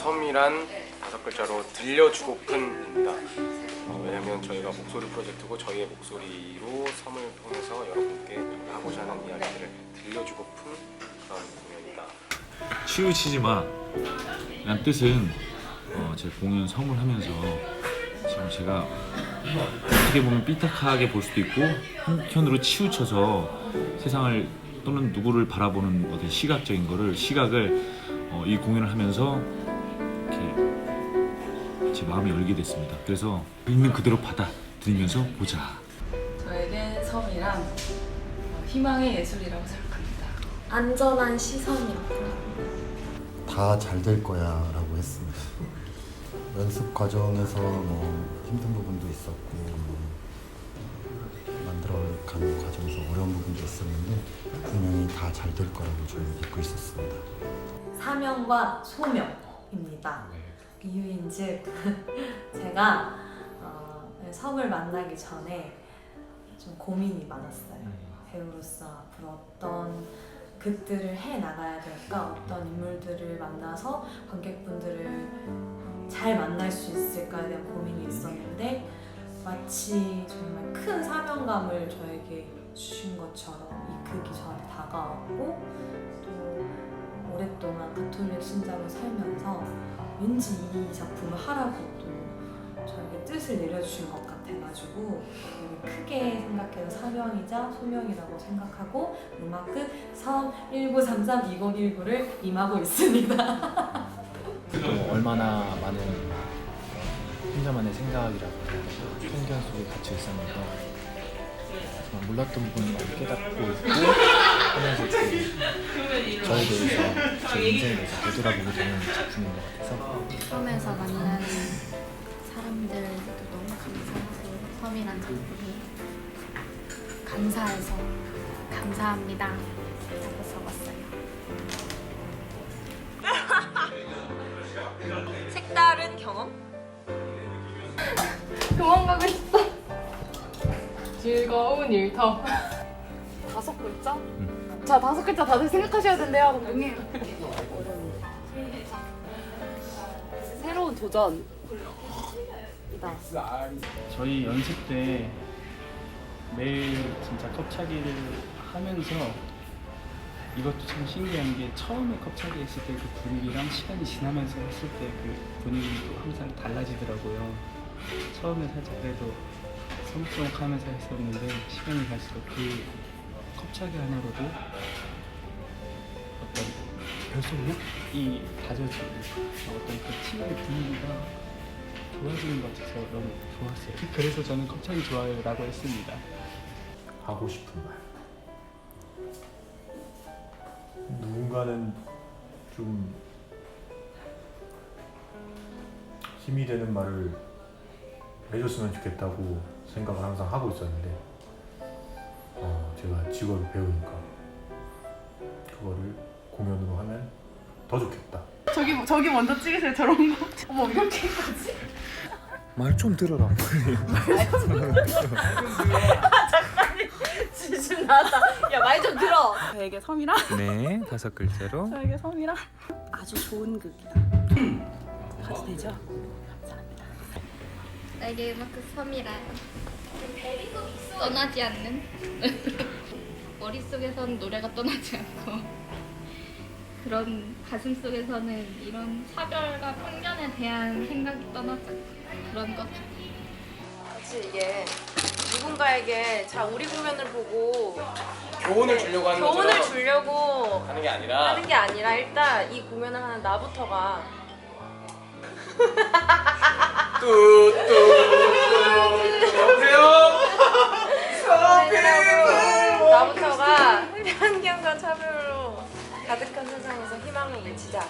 섬이란 다섯 글자로 들려주고픈입니다. 어, 왜냐면 저희가 목소리 프로젝트고 저희의 목소리로 섬을 통해서 여러분께 하고자 하는 이야기들을 들려주고픈 그런 공연이다. 치우치지 마. 라는 뜻은 어, 제 공연 선물하면서 지금 제가 어떻게 보면 삐딱하게 볼 수도 있고 한편으로 치우쳐서 세상을 또는 누구를 바라보는 어떤 시각적인 거를 시각을 어, 이 공연을 하면서 이렇게 제 마음이 열게 됐습니다. 그래서 있는 그대로 받아들이면서 보자. 저에겐 섬이란 어, 희망의 예술이라고 생각합니다. 안전한 시선이었고 다잘 될 거야 라고 했습니다. 연습 과정에서 뭐 힘든 부분도 있었고 뭐 만들어가는 과정에서 어려운 부분도 있었는데 분명히 다 잘 될 거라고 저는 믿고 있었습니다. 사명과 소명 입니다. 이유인즉 제가 어, 섬을 만나기 전에 좀 고민이 많았어요. 배우로서 앞으로 어떤 극들을 해 나가야 될까, 어떤 인물들을 만나서 관객분들을 잘 만날 수 있을까에 대한 고민이 있었는데 마치 정말 큰 사명감을 저에게 주신 것처럼 이 극이 저한테 다가왔고 또 오랫동안 가톨릭 신자로 살면서 왠지 이 작품을 하라고 또 저에게 뜻을 내려주신 것 같아가지고 되게 크게 생각해서 사명이자 소명이라고 생각하고 음악극 섬 1933-2019를 임하고 있습니다. 또 얼마나 많은 혼자만의 생각이라고 편견 속에 갇혀 있었는데 몰랐던 부분을 많이 깨닫고 있고 하면서 또 저에 대해서 제 인생에 대해서 되돌아보게 되는 작품인 것 같아서. 섬에서 만나는 사람들도 너무 감사하고 섬이란 작품이 감사해서 감사합니다. 라고 적었어요. 색다른 경험? 도망가고 싶어 즐거운 일터. 다섯 글자? 자 다섯 글자 다들 생각하셔야 된대요 감독님 새로운 도전 이다 저희 연습 때 매일 진짜 컵차기를 하면서 이것도 참 신기한 게 처음에 컵차기 했을 때 그 분위기랑 시간이 지나면서 했을 때 그 분위기도 항상 달라지더라고요. 처음에 살짝 그래도 성성하면서 했었는데 시간이 갈수록 그 컵차기 하나로도 어떤 별속력이 다져지고 어떤 그 팀의 분위기가 좋아지는 것 같아서 너무 좋았어요. 그래서 저는 컵차기 좋아요라고 했습니다. 하고 싶은 말. 누군가는 좀 힘이 되는 말을 해줬으면 좋겠다고 생각을 항상 하고 있었는데 어, 제가 직업을 배우니까 그거를 공연으로 하면 더 좋겠다. 저기 저기 먼저 찍으세요 저런 거. 어머 이렇게까지? 말 좀 들어라. 지금 나왔다. 야 말 좀 들어. 저에게 섬이란 네, 다섯 글자로. 저에게 섬이란 아주 좋은 극이다. 가도 되죠? 나에게 음악극 섬이란 떠나지 않는? 머릿속에선 노래가 떠나지 않고. 그런 가슴 속에서는 이런 사별과 편견에 대한 생각이 떠나지 않고. 그런 것 같아요. 사실 이게 누군가에게 자 우리 공연을 보고 교훈을 주려고 하는 교훈을 것처럼 주려고 하는 게 아니라 하는 게 아니라 일단 이 공연을 하는 나부터가 뚜뚜뚜 여보세요? 나부터가 편견과 차별로 가득한 세상에서 희망을 외치자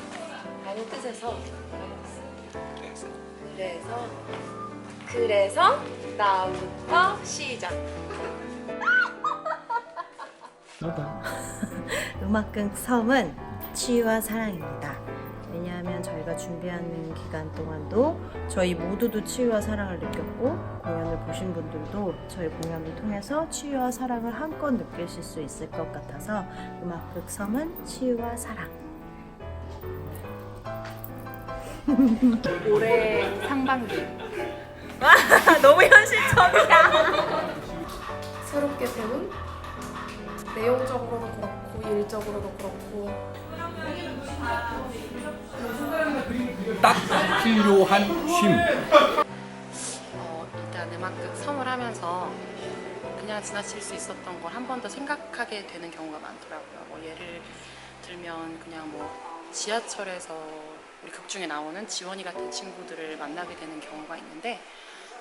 라는 뜻에서 그래서 그래서 나부터 시작 음악극 섬은 치유와 사랑입니다. 저희가 준비하는 기간 동안도 저희 모두도 치유와 사랑을 느꼈고 공연을 보신 분들도 저희 공연을 통해서 치유와 사랑을 한껏 느끼실 수 있을 것 같아서 음악 극 섬은 치유와 사랑. 올해 상반기. 너무 현실적이야. 새롭게 배운 내용적으로도 그렇고 일적으로도 그렇고 딱 필요한 쉼. 어, 일단 음악극 섬을 하면서 그냥 지나칠 수 있었던 걸 한 번 더 생각하게 되는 경우가 많더라고요. 뭐 예를 들면 그냥 뭐 지하철에서 우리 극 중에 나오는 지원이 같은 친구들을 만나게 되는 경우가 있는데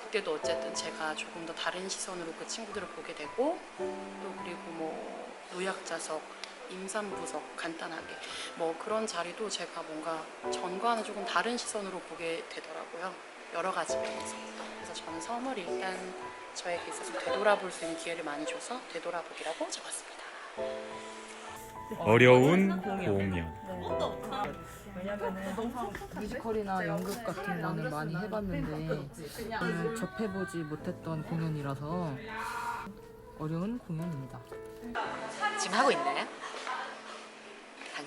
그때도 어쨌든 제가 조금 더 다른 시선으로 그 친구들을 보게 되고 또 그리고 뭐 노약자석 임산부석 간단하게 뭐 그런 자리도 제가 뭔가 전과는 조금 다른 시선으로 보게 되더라고요. 여러 가지 면에서. 그래서 저는 섬을 일단 저에게 있어서 되돌아볼 수 있는 기회를 많이 줘서 되돌아보기라고 적었습니다. 어려운 공연. 뮤지컬이나 연극 같은 거는 많이 해봤는데 저는 접해보지 못했던 공연이라서 어려운 공연입니다. 지금 하고 있나요?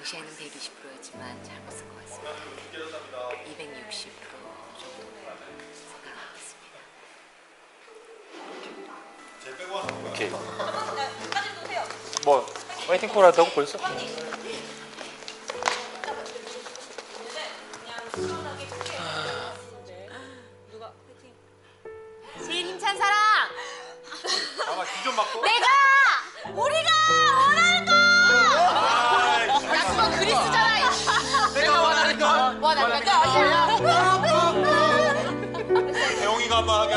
당시에는 120%였지만 잘못 쓴 것 같습니다. 260% 정도 생각하고 있습니다. 오케이. 뭐 화이팅 코라도 하고 벌써? Mama.